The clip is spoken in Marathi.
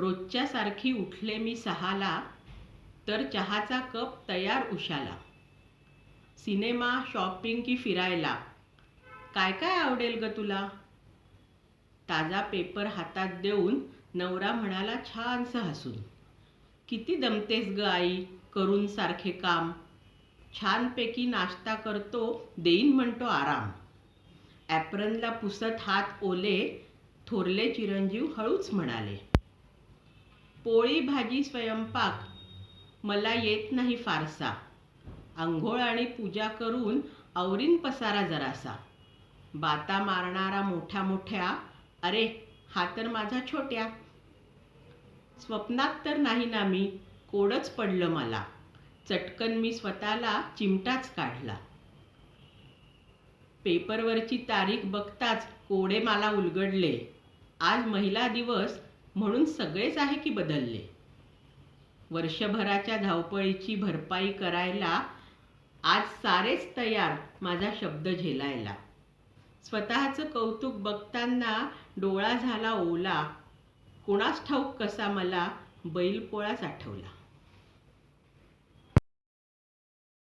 रोजच्या सारखी उठले मी सहाला तर चहाचा कप तयार उशाला. सिनेमा शॉपिंग की फिरायला. काय काय आवडेल ग तुला? ताजा पेपर हातात देऊन नवरा म्हणाला छानसं हसून. किती दमतेस ग आई करून सारखे काम. छानपैकी नाश्ता करतो देईन म्हणतो आराम. ॲप्रनला पुसत हात ओले थोरले चिरंजीव हळूच म्हणाले. पोळी भाजी स्वयंपाक. मला येत नाही फारसा. आंघोळ आणि पूजा करून आवरीन पसारा जरासा. बाता मारणारा मोठ्या मोठ्या अरे हा तर माझा छोट्या. स्वप्नात तर नाही ना मी कोडच पडलं मला. चटकन मी स्वतःला चिमटाच काढला. पेपरवरची तारीख बघताच कोडे मला उलगडले. आज महिला दिवस म्हणून सगळेच आहे की बदलले. वर्षभराच्या धावपळीची भरपाई करायला आज सारेच तयार माझा शब्द झेलायला. स्वतःचं कौतुक बघताना डोळा झाला ओला. कोणास ठाऊक कसा मला बैलपोळाच आठवला.